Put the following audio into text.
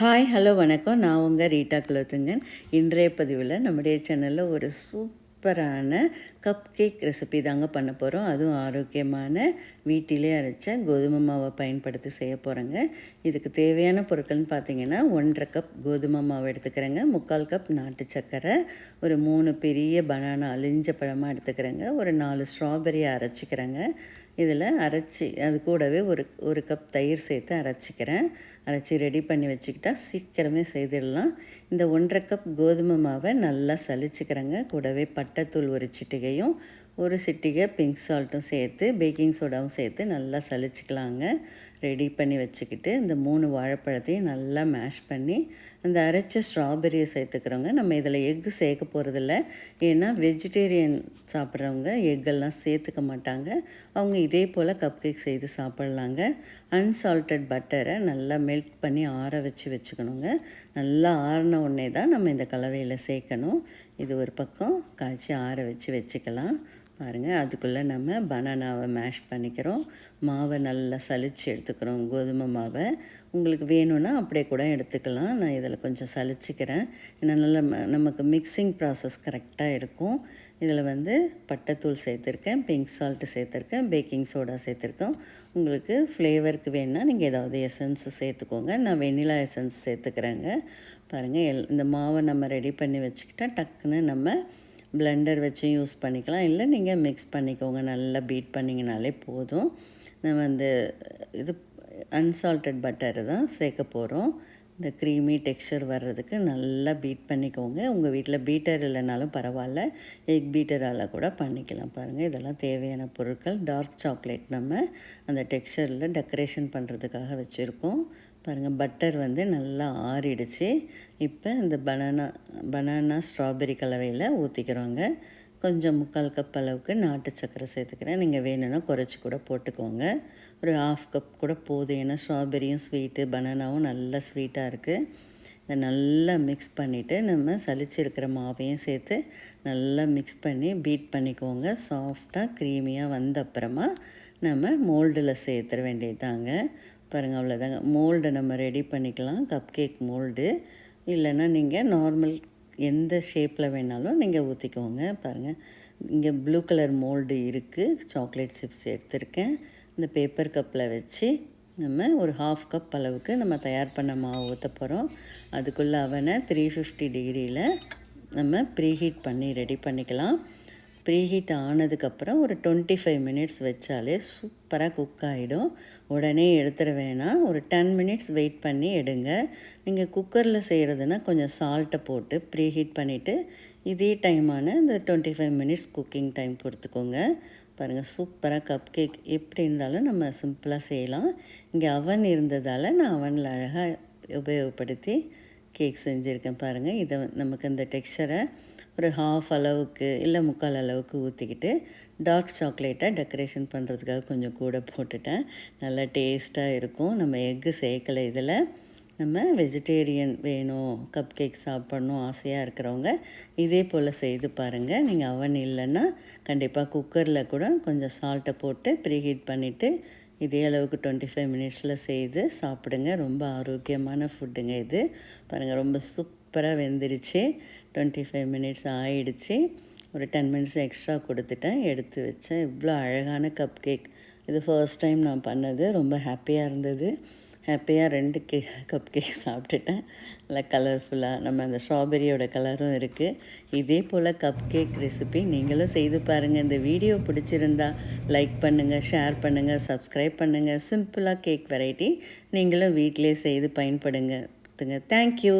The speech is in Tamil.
ஹாய் ஹலோ வணக்கம். நான் உங்கள் ரீட்டா குலோத்துங்கன். இன்றைய பதிவில் நம்முடைய சேனலில் ஒரு சூப்பரான கப் கேக் ரெசிபி தாங்க பண்ண போகிறோம் அதுவும் ஆரோக்கியமான வீட்டிலே அரைச்ச கோதுமை மாவை பயன்படுத்தி செய்ய போகிறேங்க இதுக்கு தேவையான பொருட்கள்னு பார்த்தீங்கன்னா ஒன்றரை கப் கோதுமை மாவு எடுத்துக்கிறேங்க. முக்கால் கப் நாட்டு சர்க்கரை ஒரு மூணு பெரிய பனானா அழிஞ்ச பழமாக எடுத்துக்கிறேங்க. ஒரு நாலு ஸ்ட்ராபெரியை அரைச்சிக்கிறேங்க. இதில் அரைச்சி அது கூடவே ஒரு ஒரு கப் தயிர் சேர்த்து அரைச்சிக்கிறேன். அரைச்சி ரெடி பண்ணி வச்சுக்கிட்டா சீக்கிரமே செய்திடலாம். இந்த ஒன்றரை கப் கோதுமை மாவை நல்லா சலிச்சுக்கிறேங்க கூடவே பட்டைத்தூள் ஒரு சிட்டிகை சால்ட்டையும் ஒரு சிட்டிகை பிங்க் சால்ட்டும் சேர்த்து பேக்கிங் சோடாவும் சேர்த்து நல்லா சலிச்சுக்கலாங்க ரெடி பண்ணி வச்சுக்கிட்டு இந்த மூணு வாழைப்பழத்தையும் நல்லா மேஷ் பண்ணி அந்த அரைச்ச ஸ்ட்ராபெரியை சேர்த்துக்கிறவங்க நம்ம இதில் எக்கு சேர்க்க போகிறதில்ல ஏன்னா வெஜிடேரியன் சாப்பிட்றவங்க எக்கெல்லாம் சேர்த்துக்க மாட்டாங்க. அவங்க இதே போல் கப் கேக் செய்து சாப்பிட்லாங்க. அன்சால்டட் பட்டரை நல்லா மெல்ட் பண்ணி ஆற வச்சு வச்சுக்கணுங்க. நல்லா ஆறின உடனே தான் நம்ம இந்த கலவையில் சேர்க்கணும். இது ஒரு பக்கம் காய்ச்சி ஆற வச்சு வச்சுக்கலாம். பாருங்கள் அதுக்குள்ளே நம்ம பனானாவை மேஷ் பண்ணிக்கிறோம். மாவை நல்லா சலித்து எடுத்துக்கிறோம் கோதுமை மாவை. உங்களுக்கு வேணும்னா அப்படியே கூட எடுத்துக்கலாம். நான் இதில் கொஞ்சம் சலிச்சுக்கிறேன் ஏன்னா நல்லா நமக்கு மிக்சிங் ப்ராசஸ் கரெக்டாக இருக்கும். இதில் வந்து பட்டைத்தூள் சேர்த்துருக்கேன் பிங்க் சால்ட்டு சேர்த்துருக்கேன் பேக்கிங் சோடா சேர்த்துருக்கோம். உங்களுக்கு ஃப்ளேவருக்கு வேணுன்னா நீங்கள் ஏதாவது எசன்ஸ் சேர்த்துக்கோங்க. நான் வெண்ணிலா எசன்ஸ் சேர்த்துக்கிறேங்க. பாருங்கள் எல் இந்த மாவை நம்ம ரெடி பண்ணி வச்சுக்கிட்டால் டக்குன்னு நம்ம பிளெண்டர் வச்சு யூஸ் பண்ணிக்கலாம். இல்லை நீங்கள் மிக்ஸ் பண்ணிக்கோங்க. நல்லா பீட் பண்ணிங்கனாலே போதும். நம்ம அந்த இது அன்சால்டட் பட்டர் தான் சேர்க்க போகிறோம் இந்த க்ரீமி டெக்ஸ்சர் வர்றதுக்கு நல்லா பீட் பண்ணிக்கோங்க. உங்கள் வீட்டில் பீட்டர் இல்லைனாலும் பரவாயில்ல. எக் பீட்டரால் கூட பண்ணிக்கலாம் பாருங்கள் இதெல்லாம் தேவையான பொருட்கள். டார்க் சாக்லேட் நம்ம அந்த டெக்ஸ்சரில் டெக்கரேஷன் பண்ணுறதுக்காக வச்சுருக்கோம். பாருங்கள் பட்டர் வந்து நல்லா ஆறிடுச்சு. இப்போ இந்த பனானா பனானா ஸ்ட்ராபெரி கலவையில் ஊற்றிக்கிறோங்க கொஞ்சம் முக்கால் கப் அளவுக்கு நாட்டு சக்கரை சேர்த்துக்கிறேன். நீங்கள் வேணும்னா குறைச்சி கூட போட்டுக்கோங்க. ஒரு ஆஃப் கப் கூட போதும். ஏன்னா ஸ்ட்ராபெரியும் ஸ்வீட்டு பனானாவும் நல்லா ஸ்வீட்டாக இருக்குது இதை நல்லா மிக்ஸ் பண்ணிவிட்டு நம்ம சளிச்சிருக்கிற மாவையும் சேர்த்து நல்லா மிக்ஸ் பண்ணி பீட் பண்ணிக்கோங்க. சாஃப்டாக க்ரீமியாக வந்த அப்புறமா நம்ம மோல்டில் சேர்த்துற வேண்டியதாங்க பாருங்கள் அவ்வளோதாங்க மோல்டு நம்ம ரெடி பண்ணிக்கலாம். கப் கேக் மோல்டு இல்லைன்னா நீங்கள் நார்மல் எந்த ஷேப்பில் வேணாலும் நீங்கள் ஊற்றிக்கோங்க பாருங்கள் இங்கே ப்ளூ கலர் மோல்டு இருக்குது சாக்லேட் சிப்ஸ் எடுத்திருக்கேன். இந்த பேப்பர் கப்பில் வச்சு நம்ம ஒரு ஹாஃப் கப் அளவுக்கு நம்ம தயார் பண்ண மாவு ஊற்ற போகிறோம் அதுக்குள்ளே அவனை த்ரீ ஃபிஃப்டி டிகிரியில் நம்ம ப்ரீஹீட் பண்ணி ரெடி பண்ணிக்கலாம். ப்ரீஹீட் ஆனதுக்கப்புறம் ஒரு டுவெண்ட்டி ஃபைவ் மினிட்ஸ் வச்சாலே சூப்பராக குக் ஆகிடும். உடனே எடுத்துட வேணாம். ஒரு டென் மினிட்ஸ் வெயிட் பண்ணி எடுங்க. நீங்கள் குக்கரில் செய்கிறதுனா கொஞ்சம் சால்ட்டை போட்டு ப்ரீஹீட் பண்ணிவிட்டு இதே டைமான இந்த twenty five minutes cooking time கொடுத்துக்கோங்க. பாருங்கள் சூப்பராக கப் கேக் எப்படி இருந்தாலும் நம்ம சிம்பிளாக செய்யலாம். இங்கே அவன் இருந்ததால் நான் அவனில் அழகாக உபயோகப்படுத்தி கேக் செஞ்சுருக்கேன் பாருங்கள் இதை நமக்கு இந்த டெக்ஸ்சரை ஒரு ஹாஃப் அளவுக்கு இல்லை முக்கால் அளவுக்கு ஊற்றிக்கிட்டு டார்க் சாக்லேட்டை டெக்கரேஷன் பண்ணுறதுக்காக கொஞ்சம் கூட போட்டுட்டேன். நல்லா டேஸ்ட்டாக இருக்கும். நம்ம எக்கு சேர்க்கலை இதில். நம்ம வெஜிடேரியன் வேணும் கப் கேக் சாப்பிட்ணும் ஆசையாக இருக்கிறவங்க இதே போல் செய்து பாருங்கள் நீங்கள் அவன் இல்லைன்னா கண்டிப்பாக குக்கரில் கூட கொஞ்சம் சால்ட்டை போட்டு ப்ரீஹீட் பண்ணிவிட்டு இதே அளவுக்கு டுவெண்ட்டி ஃபைவ் மினிட்ஸில் செய்து சாப்பிடுங்க. ரொம்ப ஆரோக்கியமான ஃபுட்டுங்க இது. பாருங்கள் ரொம்ப சூப் சூப்பராக வெந்துருச்சு. டுவெண்ட்டி ஃபைவ் மினிட்ஸ் ஆயிடுச்சு. ஒரு டென் மினிட்ஸ் எக்ஸ்ட்ரா கொடுத்துட்டேன். எடுத்து வச்சேன் இவ்வளோ அழகான கப் கேக் இது ஃபர்ஸ்ட் டைம் நான் பண்ணது. ரொம்ப ஹாப்பியாக இருந்தது. ஹாப்பியாக ரெண்டு கே கப் கேக் சாப்பிட்டுட்டேன். நல்லா கலர்ஃபுல்லாக நம்ம அந்த ஸ்ட்ராபெரியோட கலரும் இருக்குது இதே போல் கப் கேக் ரெசிபி நீங்களும் செய்து பாருங்கள் இந்த வீடியோ பிடிச்சிருந்தா லைக் பண்ணுங்கள் ஷேர் பண்ணுங்கள் சப்ஸ்கிரைப் பண்ணுங்கள் சிம்பிளாக கேக் வெரைட்டி நீங்களும் வீட்டிலே செய்து பயன்படுங்க. தேங்க்யூ